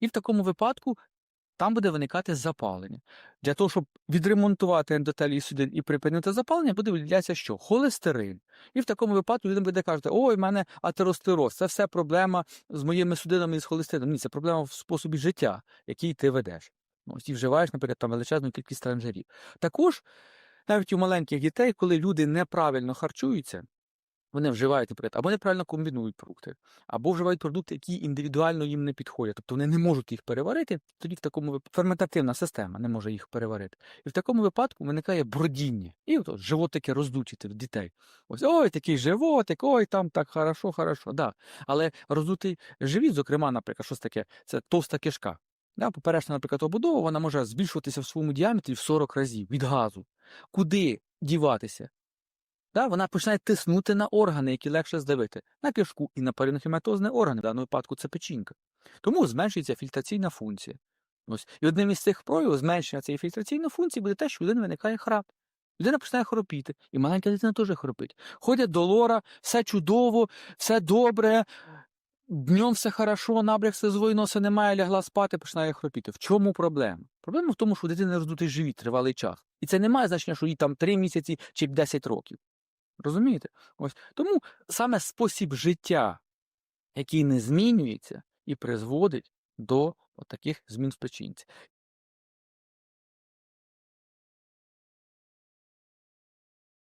І в такому випадку там буде виникати запалення. Для того, щоб відремонтувати ендотелій судин і припинити запалення, буде виділятися що? Холестерин. І в такому випадку людина буде казати, ой, в мене атеросклероз, це все проблема з моїми судинами і з холестерином. Ні, це проблема в способі життя, який ти ведеш. Ну, Ось і вживаєш, наприклад, там величезну кількість трансжирів. Також навіть у маленьких дітей, коли люди неправильно харчуються, вони вживають, наприклад, або неправильно комбінують продукти, або вживають продукти, які індивідуально їм не підходять. Тобто вони не можуть їх переварити, тоді в такому випадку ферментативна система не може їх переварити. І в такому випадку виникає бродіння. І от, от животики роздуті в дітей. Ось ой, такий животик, ой, там так хорошо, хорошо. Да. Але роздутий живіт, зокрема, наприклад, щось таке, це товста кишка. Да, поперечна, наприклад, обудова, вона може збільшуватися в своєму діаметрі в 40 разів від газу. Куди діватися? Да, вона починає тиснути на органи, які легше здавити, на кишку і на паренхематозні органи, в даному випадку це печінка. Тому зменшується фільтраційна функція. Ось. І одним із цих проявів зменшення цієї фільтраційної функції буде те, що у людини виникає храп. Людина починає хропіти, і маленька дитина теж хропить. Ходять до лора, все чудово, все добре, днем все хорошо, набряг слизової носа немає, лягла спати, починає хропіти. В чому проблема? Проблема в тому, що у дитини роздутий живіт тривалий час. І це не має значення, що їй там 3 місяці чи 10 років. Розумієте? Ось тому саме спосіб життя, який не змінюється і призводить до таких змін в печінці.